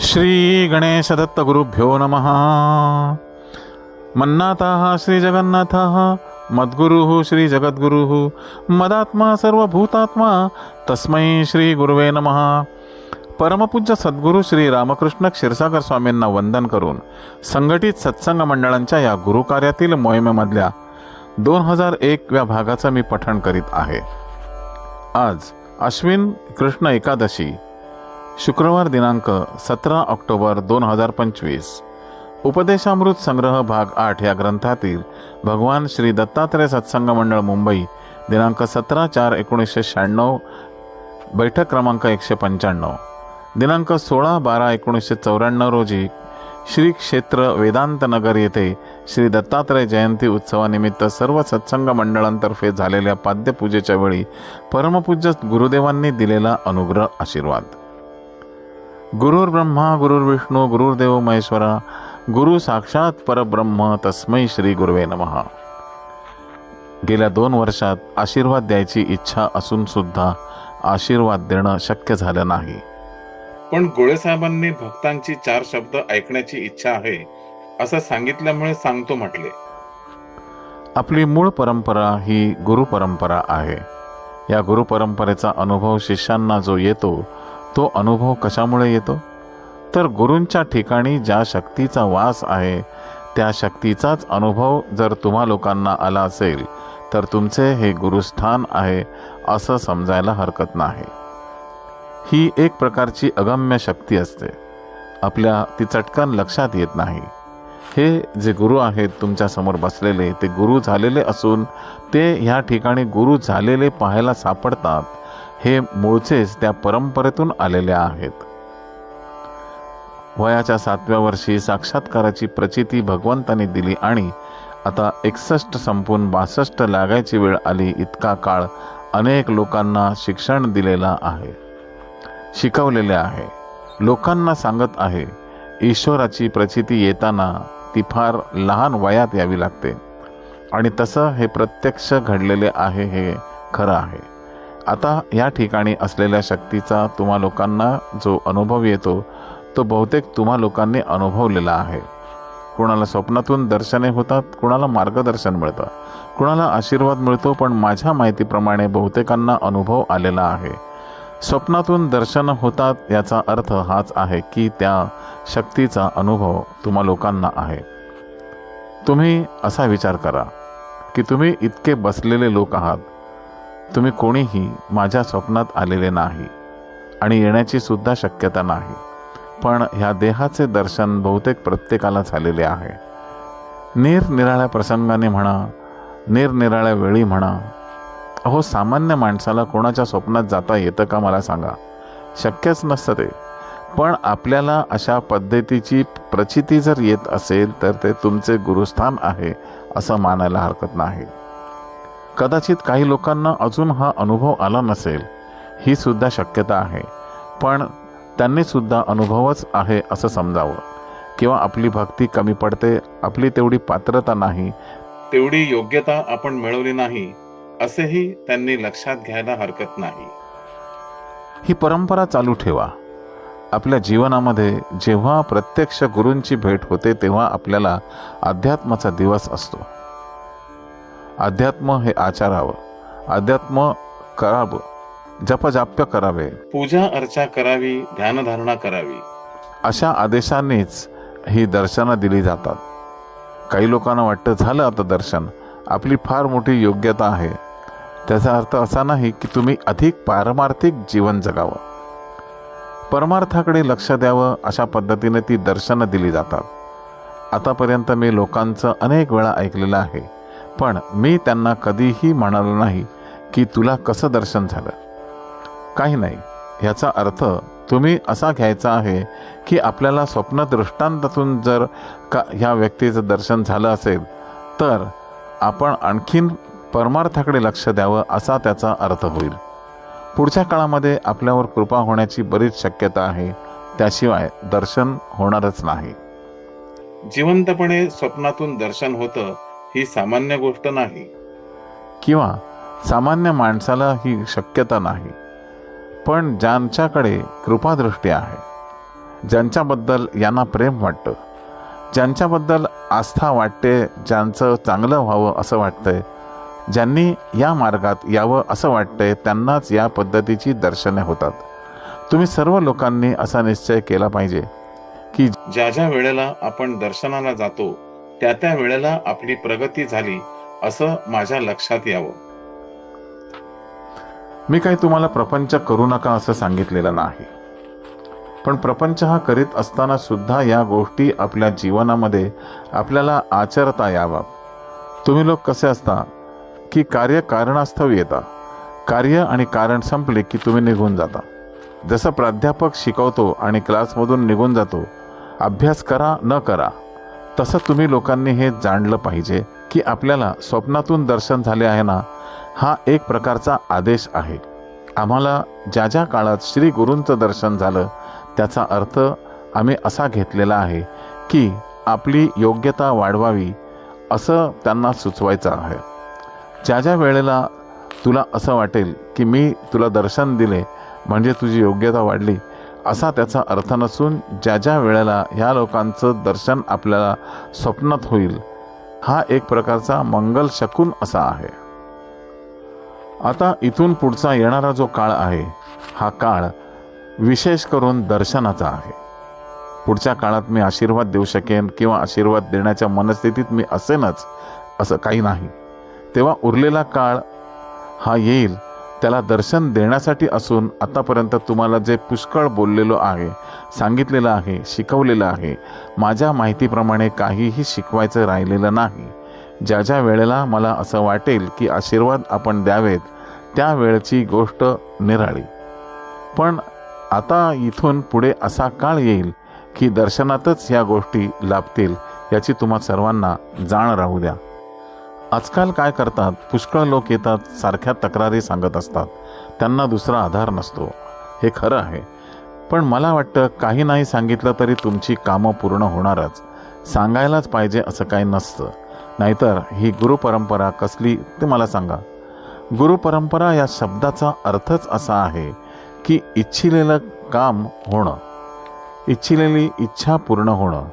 श्री गणेश दत्त गुरुभ्यो नमः। मन्नाथः श्री जगन्नाथः मद्गुरुः श्री जगद्गुरुः मदात्मा सर्वभूतात्मा तस्मै श्री गुरुवे नमः। परमपूज्य सद्गुरू श्री रामकृष्ण क्षीरसागर स्वामींना वंदन करून संघटित सत्संग मंडळांच्या या गुरुकार्यातील मोहिमेमधल्या दोन हजार एक व्या भागाचं मी पठण करीत आहे. आज अश्विन कृष्ण एकादशी शुक्रवार दिनांक सतरा ऑक्टोबर दोन हजार पंचवीस. उपदेशामृत संग्रह भाग आठ या ग्रंथातील भगवान श्री दत्तात्रय सत्संग मंडळ मुंबई दिनांक सतरा चार एकोणीसशे शहाण्णव बैठक क्रमांक एकशे पंच्याण्णव. दिनांक सोळा बारा एकोणीसशे चौऱ्याण्णव रोजी श्री क्षेत्र वेदांतनगर येथे श्री दत्तात्रय जयंती उत्सवानिमित्त सर्व सत्संग मंडळांतर्फे झालेल्या पाद्यपूजेच्या वेळी परमपूज्य गुरुदेवांनी दिलेला अनुग्रह आशीर्वाद. गुरुर् ब्रह्मा गुरुर्विष्णू गुरुर्देव महेश्वरा गुरु साक्षात परब्रह्म तस्मै श्री गुरुवे नमः. गेल्या दोन वर्षात आशीर्वाद द्यायची इच्छा असून सुद्धा आशीर्वाद देणं शक्य झालं नाही. पण गोळे साहेबांनी भक्तांची चार शब्द ऐकण्याची इच्छा आहे असं सांगितल्यामुळे सांगतो म्हटले. आपली मूळ परंपरा ही गुरु परंपरा आहे. या गुरु परंपरेचा अनुभव शिष्यांना जो येतो तो अनुभव कशामुळे येतो? तर गुरूंच्या ठिकाणी ज्या शक्तीचा वास आहे त्या शक्तीचाच अनुभव जर तुम्हा लोकांना आला असेल तर तुमचे हे गुरुस्थान आहे असं समजायला हरकत नाही. ही एक प्रकारची अगम्य शक्ती असते. आपल्या ती चटकन लक्षात येत नाही. हे जे गुरु आहेत तुमच्यासमोर बसलेले ते गुरु झालेले असून ते ह्या ठिकाणी गुरु झालेले पाहायला सापडतात. हे मूळचेच त्या परंपरेतून आलेले आहेत. वयाच्या सातव्या वर्षी साक्षात्काराची प्रचिती भगवंतांनी दिली आणि आता एकसष्ट संपून बासष्ट लागायची वेळ आली इतका काळ अनेक लोकांना शिक्षण दिलेला आहे. शिकवलेले आहे. लोकांना सांगत आहे ईश्वराची प्रचिती येताना ती फार लहान वयात यावी लागते आणि तसं हे प्रत्यक्ष घडलेले आहे हे खरं आहे. आता या ठिकाणी असलेल्या शक्तीचा तुम्हा लोकांना जो अनुभव येतो तो बहुतेक तुम्हा लोकांनी अनुभवलेला आहे. कुणाला स्वप्नातून दर्शने होतात कुणाला मार्गदर्शन मिळतं. कुणाला आशीर्वाद मिळतो पण माझ्या माहितीप्रमाणे बहुतेकांना अनुभव आलेला आहे. स्वप्नातून दर्शन होतात याचा अर्थ हाच आहे की त्या शक्तीचा अनुभव तुम्हा लोकांना आहे. तुम्ही असा विचार करा की तुम्ही इतके बसलेले लोक आहात तुम्ही कोणीही माझ्या स्वप्नात आलेले नाही आणि येण्याची सुद्धा शक्यता नाही. पण ह्या देहाचे दर्शन बहुतेक प्रत्येकाला झालेले आहे. निरनिराळ्या प्रसंगाने म्हणा निरनिराळ्या वेळी म्हणा अहो सामान्य माणसाला कोणाच्या स्वप्नात जाता येतं का मला सांगा? शक्यच नसतं ते. पण आपल्याला अशा पद्धतीची प्रचिती जर येत असेल तर ते तुमचे गुरुस्थान आहे असं मानायला हरकत नाही. कदाचित काही लोकांना अजून हा अनुभव आला नसेल. ही सुद्धा शक्यता आहे. पण त्यांनी सुद्धा अनुभवच आहे असं समजावं. किंवा आपली भक्ती कमी पडते आपली तेवढी पात्रता नाही. तेवढी योग्यता आपण मिळवली नाही असेही त्यांनी लक्षात घ्यायला हरकत नाही. ही परंपरा चालू ठेवा. आपल्या जीवनामध्ये जेव्हा प्रत्यक्ष गुरूंची भेट होते तेव्हा आपल्याला अध्यात्माचा दिवस असतो. अध्यात्म हे आचारावं अध्यात्म करावं जपजाप्य करावे. पूजा अर्चा करावी ध्यानधारणा करावी. अशा आदेशानेच ही दर्शनं दिली जातात. काही लोकांना वाटतं झालं आता दर्शन. आपली फार मोठी योग्यता आहे. त्याचा अर्थ असा नाही की तुम्ही अधिक पारमार्थिक जीवन जगावं. परमार्थाकडे लक्ष द्यावं अशा पद्धतीने ती दर्शनं दिली जातात. आतापर्यंत मी लोकांचं अनेक वेळा ऐकलेलं आहे. पण मी त्यांना कधीही म्हणालो नाही की तुला कसं दर्शन झालं. काही नाही. ह्याचा अर्थ तुम्ही असा घ्यायचा आहे की आपल्याला स्वप्न दृष्टांतातून जर का ह्या व्यक्तीचं दर्शन झालं असेल तर आपण आणखीन परमार्थाकडे लक्ष द्यावं असा त्याचा अर्थ होईल. पुढच्या काळामध्ये आपल्यावर कृपा होण्याची बरीच शक्यता आहे. त्याशिवाय दर्शन होणारच नाही. जिवंतपणे स्वप्नातून दर्शन होतं ही सामान्य गोष्ट नाही. किंवा सामान्य माणसाला ही शक्यता नाही. पण ज्यांच्याकडे कृपादृष्टी आहे ज्यांच्याबद्दल यांना प्रेम वाटतं ज्यांच्याबद्दल आस्था वाटते ज्यांचं चांगलं व्हावं असं वाटतंय ज्यांनी या मार्गात यावं असं वाटतंय त्यांनाच या पद्धतीची दर्शने होतात. तुम्ही सर्व लोकांनी असा निश्चय केला पाहिजे की ज्या ज्या वेळेला आपण दर्शनाला जातो त्या त्या वेळेला आपली प्रगती झाली असं माझ्या लक्षात यावं. मी काही तुम्हाला प्रपंच करू नका असं सांगितलेलं नाही. पण प्रपंच हा करीत असताना सुद्धा या गोष्टी आपल्या जीवनामध्ये आपल्याला आचरता यावा तुम्ही लोक कसे असता? की कार्य कारणास्तव येता. कार्य आणि कारण संपले की तुम्ही निघून जाता. जसं प्राध्यापक शिकवतो आणि क्लासमधून निघून जातो अभ्यास करा न करा. तसं तुम्ही लोकांनी हे जाणलं पाहिजे की आपल्याला स्वप्नातून दर्शन झाले आहे ना हा एक प्रकारचा आदेश आहे. आम्हाला ज्या ज्या काळात श्री गुरूंचं दर्शन झालं त्याचा अर्थ आम्ही असा घेतलेला आहे की आपली योग्यता वाढवावी असं त्यांना सुचवायचं आहे. ज्या ज्या वेळेला तुला असं वाटेल की मी तुला दर्शन दिले म्हणजे तुझी योग्यता वाढली असा त्याचा अर्थ नसून ज्या ज्या वेळेला ह्या लोकांचं दर्शन आपल्याला स्वप्नात होईल हा एक प्रकारचा मंगल शकून असा आहे. आता इथून पुढचा येणारा जो काळ आहे हा काळ विशेष करून दर्शनाचा आहे. पुढच्या काळात मी आशीर्वाद देऊ शकेन किंवा आशीर्वाद देण्याच्या मनस्थितीत मी असेनच असं काही नाही. तेव्हा उरलेला काळ हा येईल त्याला दर्शन देण्यासाठी असून आतापर्यंत तुम्हाला जे पुष्कळ बोललेलो आहे सांगितलेलं आहे शिकवलेलं आहे माझ्या माहितीप्रमाणे काहीही शिकवायचं राहिलेलं नाही. ज्या ज्या वेळेला मला असं वाटेल की आशीर्वाद आपण द्यावेत त्या वेळची गोष्ट निराळी. पण आता इथून पुढे असा काळ येईल की दर्शनातच या गोष्टी लाभतील याची तुम्हा सर्वांना जाण राहू द्या. आजकाल काय करतात? पुष्कळ लोक येतात सारख्या तक्रारी सांगत असतात. त्यांना दुसरा आधार नसतो. हे खरं आहे. पण मला वाटतं काही नाही सांगितलं तरी तुमची कामं पूर्ण होणारच. सांगायलाच पाहिजे असं काही नसतं. नाहीतर ही गुरुपरंपरा कसली ते मला सांगा. गुरुपरंपरा या शब्दाचा अर्थच असा आहे की इच्छिलेलं काम होणं. इच्छिलेली इच्छा पूर्ण होणं.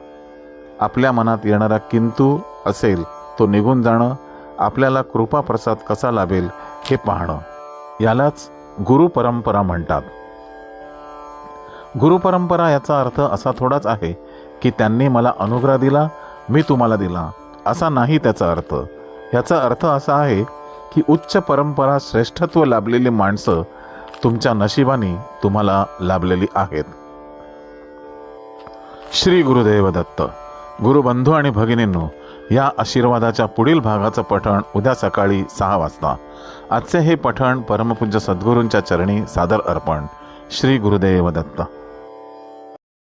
आपल्या मनात येणारा किंतू असेल तो निघून जाणं आपल्याला कृपा प्रसाद कसा लाभेल हे पाहणं. यालाच गुरुपरंपरा म्हणतात. गुरुपरंपरा याचा अर्थ असा थोडाच आहे की त्यांनी मला अनुग्रह दिला मी तुम्हाला दिला असा नाही त्याचा अर्थ. याचा अर्थ असा आहे की उच्च परंपरा श्रेष्ठत्व लाभलेली माणसं तुमच्या नशिबाने तुम्हाला लाभलेली आहेत. श्री गुरुदेव दत्त गुरुबंधू आणि भगिनींनो या आशीर्वादाच्या पुढील भागाचं पठण उद्या सकाळी सहा वाजता. आजचे हे पठण परमपूज्य सद्गुरूंच्या चरणी सादर अर्पण. श्री गुरुदेव दत्त.